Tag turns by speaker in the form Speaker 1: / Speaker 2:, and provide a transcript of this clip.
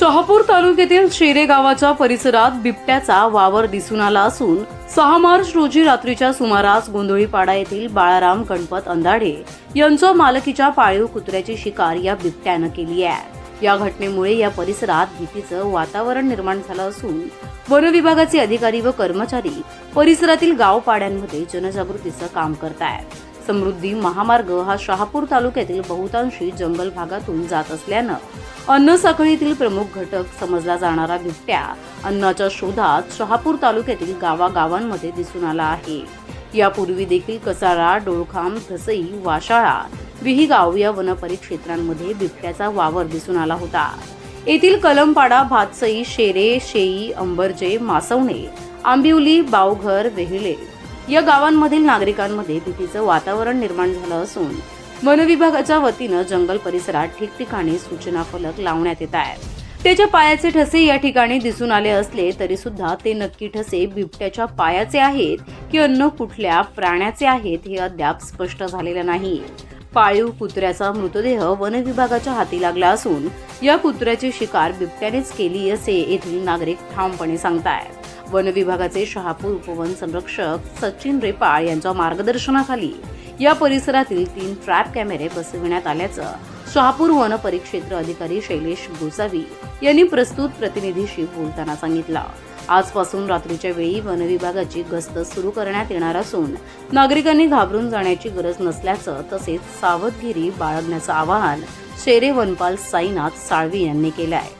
Speaker 1: शहापूर तालुक्यातील शेरे गावाच्या परिसरात बिबट्याचा वावर दिसून आला असून सहा मार्च रोजी रात्रीच्या सुमारास गोंधळीपाडा येथील बाळाराम गणपत अंधाडे यांच्या मालकीच्या पाळीव कुत्र्याची शिकार या बिबट्यानं केली आहे. या घटनेमुळे या परिसरात भीतीचं वातावरण निर्माण झालं असून वन विभागाचे अधिकारी व कर्मचारी परिसरातील गावपाड्यांमध्ये जनजागृतीचं काम करतायत. समृद्धी महामार्ग हा शहापूर तालुक्यातील बहुतांशी जंगल भागातून जात असल्यानं अन्न साखळीतील प्रमुख घटक समजला जाणारा बिबट्या अन्नाच्या शोधात शहापूर तालुक्यातील गावागावांमध्ये दिसून आला आहे. यापूर्वी देखील कसारा डोळखाम धसई वाशाळा विहीगाव या वनपरिक्षेत्रांमध्ये बिबट्याचा वावर दिसून आला होता. येथील कलमपाडा भातसई शेरे शेई अंबरजे मासवणे आंबिवली बावघर वेहिले या गावांमधील नागरिकांमध्ये भीतीचं वातावरण निर्माण झालं असून वनविभागाच्या वतीनं जंगल परिसरात ठिकठिकाणी सूचना फलक लावण्यात येत आहेत. त्याच्या पायाचे ठसे या ठिकाणी दिसून आले असले तरी सुद्धा ते नक्की ठसे बिबट्याच्या पायाचे आहेत की अन्न कुठल्या प्राण्याचे आहेत हे अद्याप स्पष्ट झालेलं नाही. पाळीव कुत्र्याचा मृतदेह वनविभागाच्या हाती लागला असून या कुत्र्याची शिकार बिबट्यानेच केली असे येथील नागरिक ठामपणे सांगतायत. वन विभागाचे शहापूर उपवन संरक्षक सचिन रेपाळ यांच्या मार्गदर्शनाखाली या परिसरातील तीन ट्रॅप कॅमेरे बसविण्यात आल्याचं शहापूर वन परिक्षेत्र अधिकारी शैलेश गोसावी यांनी प्रस्तुत प्रतिनिधीशी बोलताना सांगितलं. आजपासून रात्रीच्या वेळी वन विभागाची गस्त सुरू करण्यात येणार असून नागरिकांनी घाबरून जाण्याची गरज नसल्याचं तसेच सावधगिरी बाळगण्याचं आवाहन शेरे वनपाल साईनाथ साळवी यांनी केलं आहे